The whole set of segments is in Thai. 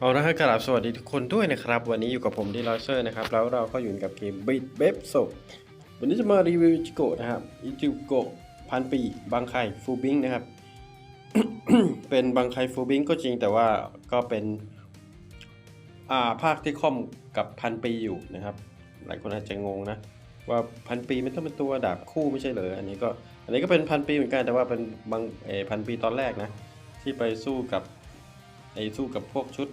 เอาละครับกราบสวัสดีทุกคนด้วยนะครับ วันนี้อยู่กับผมดีลอเซอร์นะครับ แล้วเราก็อยู่กับเกมบิ t เบฟโซวันนี้จะมารีวิวอิจิโกะนะครับอิจิโกะพันปีบางไคฟูบิงนะครับ เป็นบางไคฟูบิงก็จริงแต่ว่าก็เป็นอ่าภาคที่ค่อมกับพันปีอยู่นะครับ หลายคนอาจจะงงนะว่าพันปีมันต้องเป็นตัวดาบคู่ไม่ใช่เหรออันนี้ก็อันนี้ก็เป็นพันปีเหมือนกันแต่ว่าเป็นบางเอพันปีตอนแรกนะ ที่ไปสู้กับไอสู้กับพวกชุด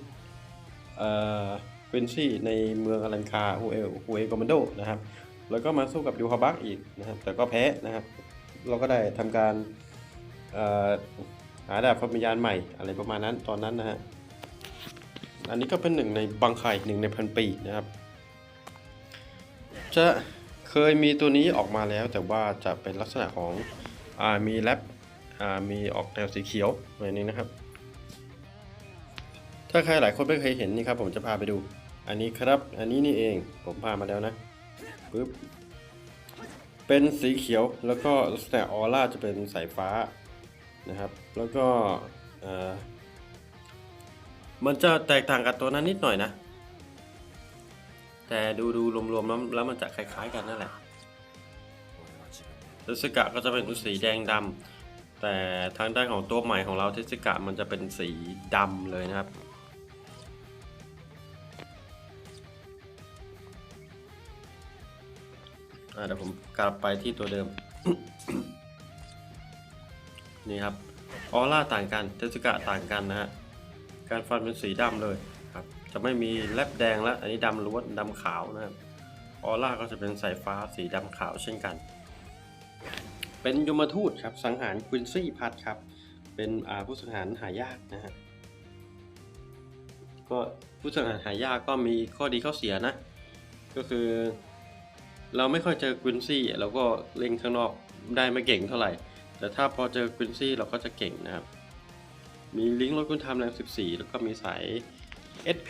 ควินซี่ในเมืองอลันคาฮูเอลฮูเอคอมมานโดนะครับ แล้วก็มาสู้กับยูฮาบักอีกนะครับ แต่ก็แพ้นะครับ เราก็ได้ทำการหาดาบพรหมยานใหม่อะไรประมาณนั้นตอนนั้นนะฮะ อันนี้ก็เป็นหนึ่งในบังไข่หนึ่งในพันปีนะครับ จะเคยมีตัวนี้ออกมาแล้วแต่ว่าจะเป็นลักษณะของอมีแรปมีออกแนวสีเขียวอะไรนี้นะครับ ถ้าใครหลายคนไม่เคยเห็นนี่ครับผมจะพาไปดู อันนี้ครับ อันนี้นี่เองผมพามาแล้วนะปึ๊บเป็นสีเขียวแล้วก็ลักษณะออร่าจะเป็นสายฟ้านะครับ แล้วก็มันจะแตกต่างกับตัวนั้นนิดหน่อยนะ แต่ดูดูรวมๆแล้วแล้วมันจะคล้ายๆกันนั่นแหละเทสกะก็จะเป็นสีแดงดำแต่ทางด้านของตัวใหม่ของเราเทสกะมันจะเป็นสีดำเลยนะครับ เดี๋ยวผมกลับไปที่ตัวเดิม นี่ครับ ออร่าต่างกันเทสกะต่างกันนะฮะ การฟันเป็นสีดำเลยครับ จะไม่มีแลบแดงแล้ว อันนี้ดำล้วนดำขาวนะครับ ออร่าก็จะเป็นสายฟ้าสีดำขาวเช่นกัน เป็นยมทูตครับ สังหารควินซี่พัดครับ เป็นผู้สังหารหายากนะฮะ ก็ผู้สังหารหายากก็มีข้อดีข้อเสียนะ ก็คือ เราไม่ค่อยเจอควินซี่เราก็เล่นข้างนอกได้ไม่เก่งเท่าไหร่ แต่ถ้าพอเจอควินซี่เราก็จะเก่งนะครับ มีลิงก์ลดคุณทำแรง 14 แล้วก็มีสาย SP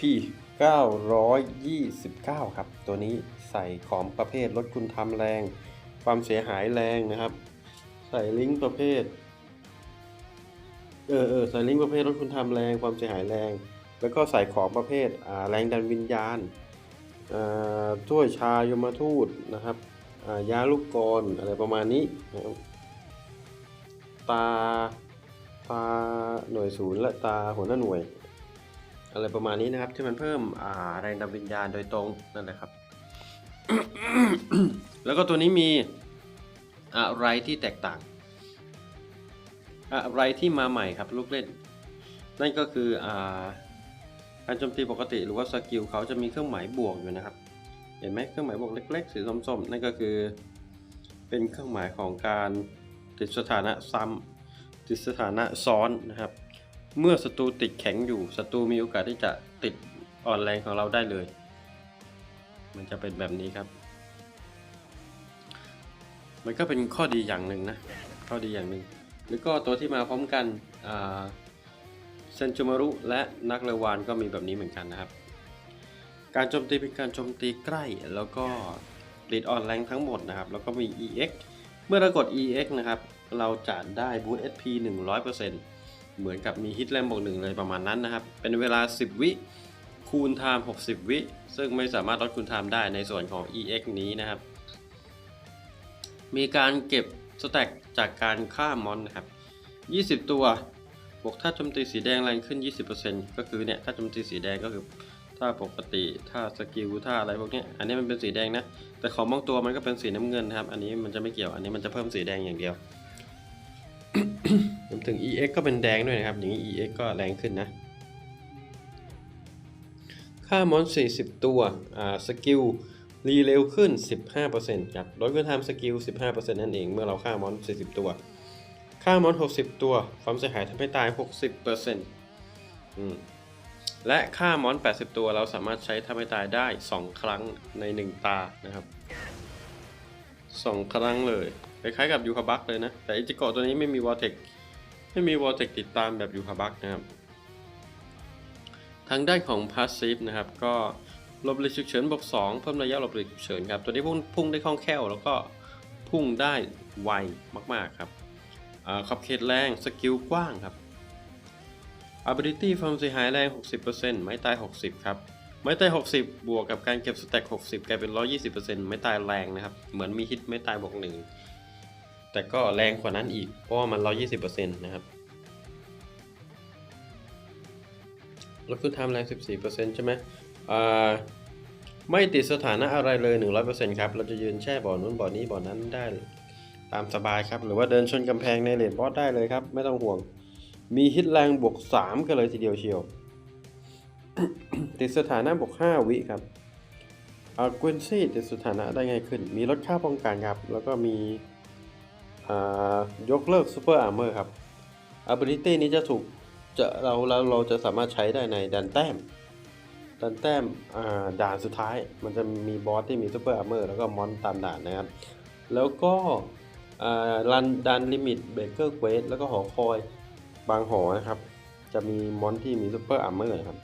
929 ครับ ตัวนี้ใส่ของประเภทลดคุณทำแรง ความเสียหายแรงนะครับ ใส่ลิงก์ประเภทเออเออใส่ลิงก์ประเภทลดคุณทำแรงความเสียหายแรง แล้วก็ใส่ของประเภทแรงดันวิญญาณ ถ้วยชายมทูตนะครับายาลูกกรอะไรประมาณนี้นะครับตาตาหน่วยศูนย์และตาหัวหน้าหน่วย อะไรประมาณนี้นะครับที่มันเพิ่มแรงดันวิญญาณโดยตรงนั่นแหละครับ แล้วก็ตัวนี้มีอะไรที่แตกต่าง อะไรที่มาใหม่ครับลูกเล่น นั่นก็คืออ่า การโจมตีปกติหรือว่าสกิลเขาจะมีเครื่องหมายบวกอยู่นะครับ เห็นไหมเครื่องหมายบวกเล็ก ๆ สีส้มๆนั่นก็คือ เป็นเครื่องหมายของการติดสถานะซ้ำติดสถานะซ้อนนะครับ เมื่อศัตรูติดแข็งอยู่ศัตรูมีโอกาสที่จะติดอ่อนแรงของเราได้เลย มันจะเป็นแบบนี้ครับ มันก็เป็นข้อดีอย่างหนึ่งนะข้อดีอย่างหนึ่งแล้วก็ตัวที่มาพร้อมกันอ่า เซนจูมารุและนักเลวานก็มีแบบนี้เหมือนกันนะครับ การโจมตีเป็นการโจมตีใกล้แล้วก็ติดออนแรงทั้งหมดนะครับ แล้วก็มี EX เมื่อเรากด EX นะครับ เราจะได้บูสต์ SP 100%เหมือนกับมีฮิตแรมบวกหนึ่งเลยประมาณนั้นนะครับ เป็นเวลา 10 วิ คูณไทม์60 วิ ซึ่งไม่สามารถลดคูณไทม์ได้ในส่วนของ EX นี้นะครับ มีการเก็บสแต็กจากการฆ่ามอนนะครับ 20 ตัว บวกถ้าโจมตีสีแดงแรงขึ้น 20%ก็คือเนี่ยถ้าโจมตีสีแดงก็คือถ้าปกติถ้าสกิลถ้าอะไรพวกเนี้ยอันนี้มันเป็นสีแดงนะ แต่ของบางตัวมันก็เป็นสีน้ำเงินนะครับ อันนี้มันจะไม่เกี่ยวอันนี้มันจะเพิ่มสีแดงอย่างเดียวรวมถึง EX ก็เป็นแดงด้วยนะครับ อย่างนี้ EX ก็แรงขึ้นนะ ค่ามอน 40 ตัวอ่าสกิลรีเร็วขึ้น 15%ครับลดคุณทำสกิล 15%นั่นเอง เมื่อเราฆ่ามอน 40 ตัว ค่ามอน60 ตัว ความเสียหายทำให้ตาย 60%อืมและค่ามอน 80 ตัวเราสามารถใช้ทำให้ตายได้ 2 ครั้งใน 1 ตานะครับ 2 ครั้งเลยคล้ายๆกับยูคาบักเลยนะ แต่อิจิโกะตัวนี้ไม่มีวอลเทคไม่มีวอลเทคติดตามแบบยูคาบักนะครับ ทางด้านของพาสซีฟนะครับ ก็หลบหลีกฉุกเฉินบวก2เพิ่มระยะหลบหลีกฉุกเฉินครับ ตัวนี้พุ่งพุ่งได้คล่องแคล่วแล้วก็พุ่งได้ไวมากๆครับ ขอบเขตแรง สกิลกว้างครับ ability ความเสียหายแรง 60%ไม้ตาย 60 ครับ ไม้ตาย 60 บวกกับการเก็บสแต็ก60 กลายเป็น 120%ไม้ตายแรงนะครับ เหมือนมีฮิตไม้ตายบวกหนึ่ง แต่ก็แรงกว่านั้นอีก เพราะว่ามัน 120%นะครับแล้วคือทม์แรง 14%ใช่ไหมอ่าไม่ติดสถานะอะไรเลย 100%ครับ เราจะยืนแช่บ่อนู้นบ่อนี้บ่อนั้นได้ ตามสบายครับ หรือว่าเดินชนกำแพงในเลนบอสได้เลยครับ ไม่ต้องห่วง มีฮิตแรงบวก 3 กันเลยทีเดียวเชียว ติดสถานะบวก 5 วิครับอาเกวนซี่ติดสถานะได้ง่ายขึ้น มีลดค่าป้องกันครับ แล้วก็มียกเลิกซูเปอร์อาร์เมอร์ครับ ability นี้จะถูกจะเราเราเราจะสามารถใช้ได้ในดันแต้มดันแต้มด่านสุดท้าย มันจะมีบอสที่มีซูเปอร์อาร์เมอร์แล้วก็มอนตามด่านนะครับ แล้วก็ รันดันลิมิตเบเกอร์เควสแล้วก็หอคอยบางหอนะครับ จะมีมอนที่มีซูเปอร์อาร์เมอร์ครับ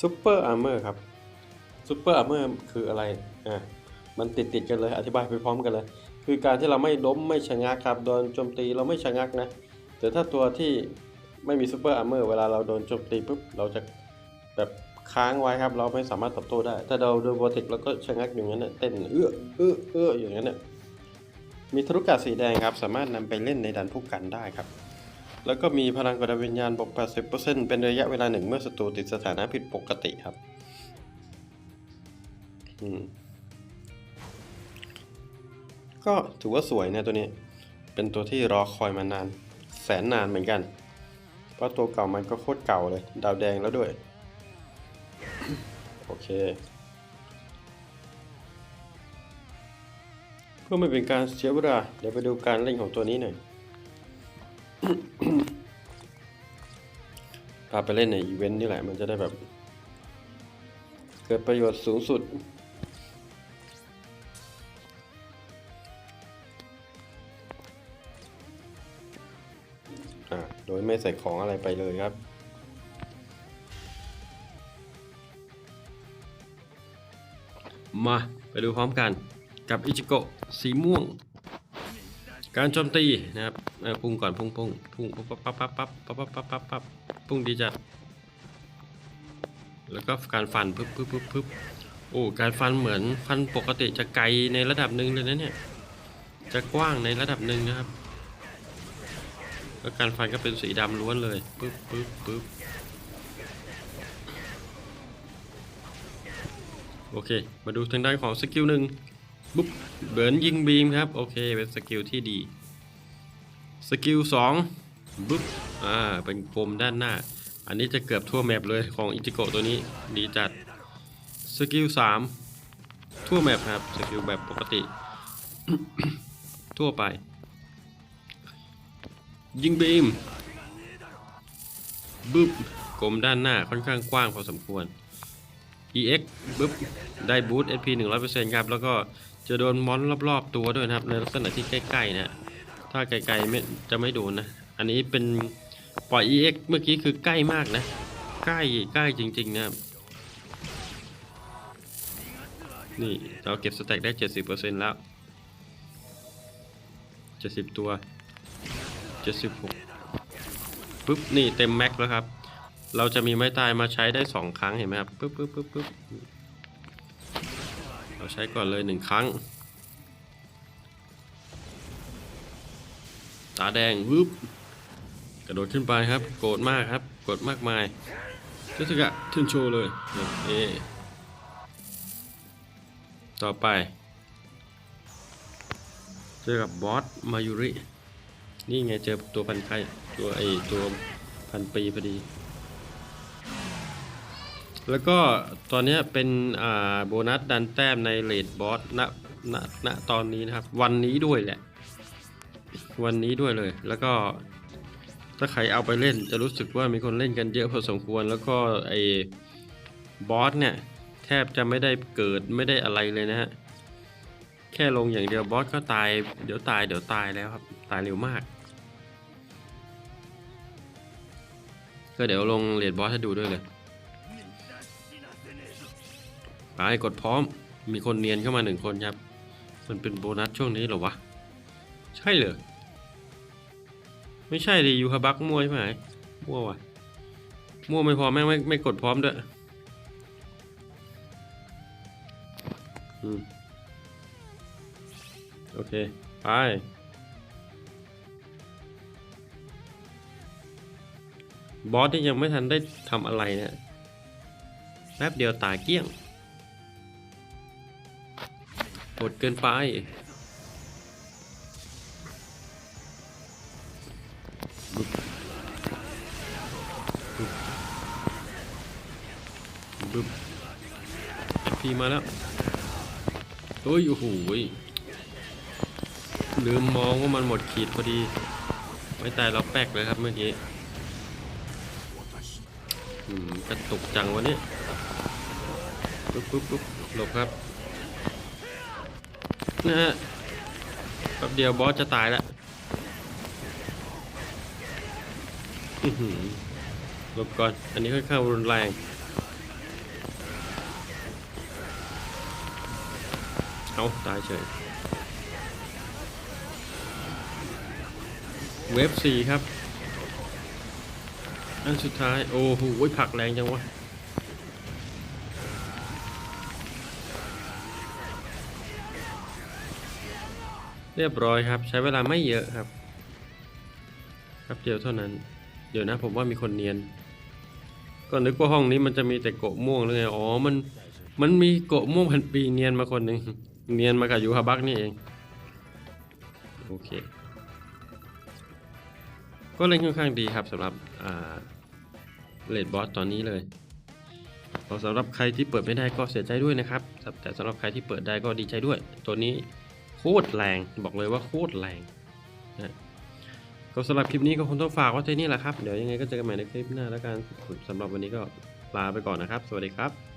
ซูเปอร์อาร์เมอร์ครับซูเปอร์อาร์เมอร์คืออะไรอ่ามันติดติดกันเลยอธิบายไปพร้อมกันเลย คือการที่เราไม่ล้มไม่ชะงักครับโดนโจมตีเราไม่ชะงักนะแต่ถ้าตัวที่ไม่มีซูเปอร์อาร์เมอร์เวลาเราโดนโจมตีปุ๊บเราจะแบบ ค้างไว้ครับ เราไม่สามารถตอบโต้ได้ถ้าเราโดนโบติกเราก็ชะงักอย่างนั้นนะเต้นเอื้อเอื้อเอื้ออย่างนั้นนะมีทรุกาสีแดงครับ สามารถนำไปเล่นในดันผู้กันได้ครับ แล้วก็มีพลังกดวิญญาณบวก 80%เป็นระยะเวลาหนึ่งเมื่อศัตรูติดสถานะผิดปกติครับอืมก็ถือว่าสวยนะตัวนี้ เป็นตัวที่รอคอยมานาน แสนนานเหมือนกัน เพราะตัวเก่ามันก็โคตรเก่าเลย ดาวแดงแล้วด้วย โอเค เพื่อไม่เป็นการเสียเวลาเดี๋ยวไปดูการเล่นของตัวนี้หน่อยพาไปเล่นในอีเวนต์นี่แหละมันจะได้แบบ เกิดประโยชน์สูงสุดอ่าโดยไม่ใส่ของอะไรไปเลยครับ มาไปดูพร้อมกันกับอิจิโกะสีม่วง การโจมตีนะครับพุ่งก่อนพุ่งพุ่งพุ่งปั๊บปั๊บปั๊บปั๊บปั๊บปั๊บปั๊บปั๊บปั๊บพุ่งดีจัดแล้วก็การฟันปึ๊บปึ๊บปึ๊บปึ๊บโอ้การฟันเหมือนฟันปกติจะไกลในระดับหนึ่งเลยนะเนี่ยจะกว้างในระดับหนึ่งนะครับแล้วการฟันก็เป็นสีดำล้วนเลยปึ๊บปึ๊บปึ๊บ โอเค มาดูทางด้านของสกิลหนึ่งปุ๊บเบิร์นยิงบีมครับ โอเค เป็นสกิลที่ดี สกิลสองบุ๊บอ่า เป็นกลมด้านหน้า อันนี้จะเกือบทั่วแมปเลยของอิจิโกตัวนี้ดีจัด สกิลสามทั่วแมปครับ สกิลแบบปกติ ทั่วไป ยิงบีมบุ๊บกลมด้านหน้าค่อนข้างกว้างพอสมควร EX บุ๊บได้บูสต์ SP 100%ครับ แล้วก็จะโดนมอนรอบๆตัวด้วยนะครับ ในลักษณะที่ใกล้ๆนะถ้าไกลๆไม่จะไม่โดนนะ อันนี้เป็นปล่อย EX เมื่อกี้คือใกล้มากนะ ใกล้ใกล้จริงๆนะครับ นี่เราเก็บสแต็กได้ 70%แล้ว 70 ตัว 76ปุ๊บ นี่เต็มแม็กแล้วครับ เราจะมีไม้ตายมาใช้ได้2ครั้งเห็นไหมครับปุ๊บปุ๊บปุ๊บปุ๊บเราใช้ก่อนเลย1ครั้ง ตาแดงวึบกระโดดขึ้นไปครับ โกรธมากครับโกดมากมายเจสกะทึนโชว์เลยนี่ต่อไป เจอกับบอสมายุริ นี่ไงเจอตัวพันไข่ตัวไอตัวพันปีพอดี แล้วก็ตอนนี้เป็นโบนัสดันแต้มในเลดบอสณณณตอนนี้นะครับ วันนี้ด้วยแหละ วันนี้ด้วยเลย แล้วก็ถ้าใครเอาไปเล่นจะรู้สึกว่ามีคนเล่นกันเยอะพอสมควร แล้วก็ไอ้บอสเนี่ย แทบจะไม่ได้เกิดไม่ได้อะไรเลยนะฮะ แค่ลงอย่างเดียวบอสก็ตาย เดี๋ยวตายเดี๋ยวตายแล้วครับ ตายเร็วมาก ก็เดี๋ยวลงเลดบอสให้ดูด้วยเลย ไปกดพร้อมมีคนเนียนเข้ามาหนึ่งคนครับ มันเป็นโบนัสช่วงนี้หรอวะ ใช่เหรอ ไม่ใช่ดิยูฮาบักมั่วใช่ไหมมั่วว่ะมั่วไม่พอแม่งไม่ไม่กดพร้อมด้วยอืมโอเค ไป บอสที่ยังไม่ทันได้ทำอะไรเนี่ย แป๊บเดียวตายเกลี้ยงโหดเกินไปบึบบึบบึบพีมาแล้วเฮ้ย โอ้โหลืมมองว่ามันหมดขีดพอดี ไม่ตายเราแป๊กเลยครับเมื่อกี้อืมกระตุกจังวะเนี่ย ปุ๊บปุ๊บปุ๊บหลบครับนะฮะแป๊บเดียวบอสจะตายแล้วหลบก่อน อันนี้ค่อนข้างรุนแรงเอาตายเฉย เวฟสี่ครับ อันสุดท้าย โอ้โหผักแรงจังวะ เรียบร้อยครับ ใช้เวลาไม่เยอะครับครับเดียวเท่านั้น เดี๋ยวนะผมว่ามีคนเนียน ก็นึกว่าห้องนี้มันจะมีแต่โกะม่วงหรือไงอ๋อมันมันมีโกะม่วงพันปีเนียนมาคนหนึ่งเนียนมากับยูฮาบักนี่เองโอเค ก็เล่นค่อนข้างดีครับสำหรับเลดบอสตอนนี้เลยสำหรับใครที่เปิดไม่ได้ก็เสียใจด้วยนะครับ แต่สำหรับใครที่เปิดได้ก็ดีใจด้วย ตัวนี้ โคตรแรงบอกเลยว่าโคตรแรงนะก็สำหรับคลิปนี้ก็คงต้องฝากไว้ที่นี่แหละครับ เดี๋ยวยังไงก็เจอกันใหม่ในคลิปหน้าแล้วกันสำหรับวันนี้ก็ลาไปก่อนนะครับ สวัสดีครับ